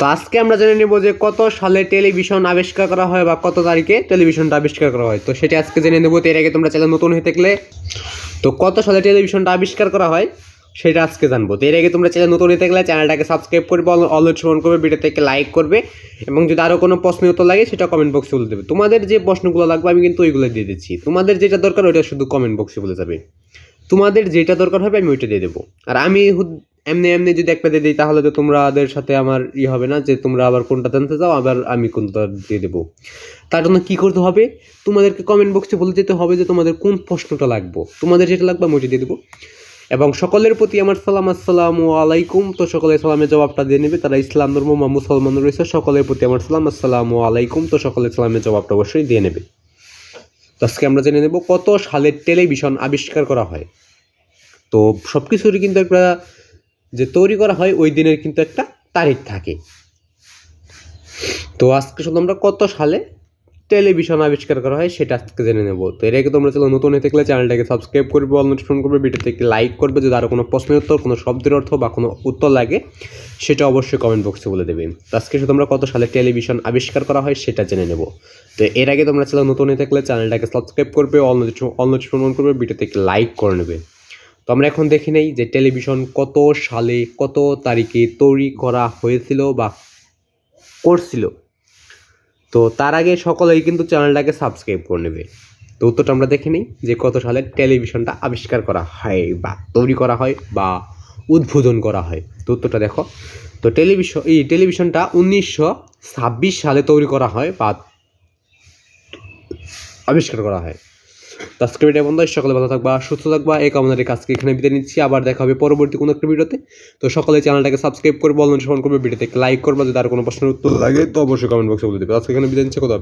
তো আজকে আমরা জেনে নেব যে কত সালে টেলিভিশন আবিষ্কার করা হয় বা কত তারিখে টেলিভিশনটা আবিষ্কার করা হয়। তো সেটা আজকে জেনে নেব, তো এর আগে তোমরা চ্যানেল নতুন হয়ে থাকলে তো কত সালে টেলিভিশনটা আবিষ্কার করা হয় সেটা আজকে জানব। তো এর আগে তোমরা চ্যানেল নতুন হয়ে থাকলে চ্যানেলটাকে সাবস্ক্রাইব করবে অলরেড ফোন করবে থেকে লাইক করবে এবং যদি আরও কোনো প্রশ্ন উত্তর লাগে সেটা কমেন্ট বক্সে বলে দেবে। তোমাদের যে প্রশ্নগুলো লাগবে আমি কিন্তু ওইগুলো দিয়ে দিচ্ছি। তোমাদের যেটা দরকার ওইটা শুধু কমেন্ট বক্সে বলে যাবে। তোমাদের যেটা দরকার হবে আমি ওইটা দিয়ে দেবো। আর আমি এমনি এমনি যদি একটা দিয়ে দিই, তাহলে তো তোমাদের সাথে আমার ই হবে না যে তোমরা আবার কোনটা জানতে চাও, আবার আমি কোনটা দিয়ে দেবো। তার জন্য কী করতে হবে? তোমাদেরকে কমেন্ট বক্সে বলে যেতে হবে যে তোমাদের কোন প্রশ্নটা লাগবে। তোমাদের যেটা লাগবে আমি ওইটা দিয়ে দেবো। এবং সকলের প্রতি আমার সালাম, আসসালামু আলাইকুম। তো সকলে সালামের জবাবটা দিয়ে নেবে। তারা ইসলাম ধর্ম বা মুসলমান রয়েছে, সকলের প্রতি আমার সালাম, আসসালামু আলাইকুম। তো সকলে সালামের জবাবটা অবশ্যই দিয়ে নেবে। তো আজকে আমরা জেনে নেব কত সালের টেলিভিশন আবিষ্কার করা হয়। তো সব কিছুরই কিন্তু একটা যে তৈরি করা হয়, ওই দিনের কিন্তু একটা তারিখ থাকে। তো আজকে শুধু আমরা কত সালে টেলিভিশন আবিষ্কার করা হয়, সেটা আজকে জেনে নেব। তো এর আগে তোমরা চ্যানেল নতুন হয়ে থাকলে চ্যানেলটাকে সাবস্ক্রাইব করবে অল নোটিফিকেশন করবে ভিডিওতে একটি লাইক করবে, যদি আরও কোনো প্রশ্নের উত্তর, কোনো শব্দের অর্থ বা কোনো উত্তর লাগে, সেটা অবশ্যই কমেন্ট বক্সে বলে দেবে। তো আজকে শুধু আমরা কত সালে টেলিভিশন আবিষ্কার করা হয়, সেটা জেনে নেব। তো এর আগে তোমরা চ্যানেল নতুন হয়ে থাকলে চ্যানেলটাকে সাবস্ক্রাইব করবে অল নোটিফিকেশন অল নোটিফিকেশন করবে ভিডিওতে একটি লাইক করে নেবে। তো আমরা এখন দেখি নেই যে টেলিভিশন কত সালে কত তারিখে তৈরি করা হয়েছিল বা করছিল। তো তার আগে সকলেই কিন্তু চ্যানেলটাকে সাবস্ক্রাইব করে নেবে। তো উত্তরটা আমরা দেখে নিই যে কত সালে টেলিভিশনটা আবিষ্কার করা হয় বা তৈরি করা হয় বা উদ্বোধন করা হয়। তো উত্তরটা দেখো। তো টেলিভিশন এই টেলিভিশনটা উনিশশো ছাব্বিশ সালে তৈরি করা হয় বা আবিষ্কার করা হয়। তো আজকে ভিডিও বন্ধু সকলে ভালো থাকবা, সুস্থ থাকবা। এই কামনা রেখে আজকে এখানে বিদায় নিচ্ছি। আবার দেখা হবে পরবর্তী কোনো একটা ভিডিওতে। তো সকলে চ্যানেলটাকে সাবস্ক্রাইব করবে অনুসরণ করবে করবে, ভিডিওতে লাইক করবে যদি আর কোনো প্রশ্নের উত্তর লাগে, তো অবশ্যই কমেন্ট বক্সে বলে দেবে। আজকে এখানে বিদায় নিচ্ছে। কথা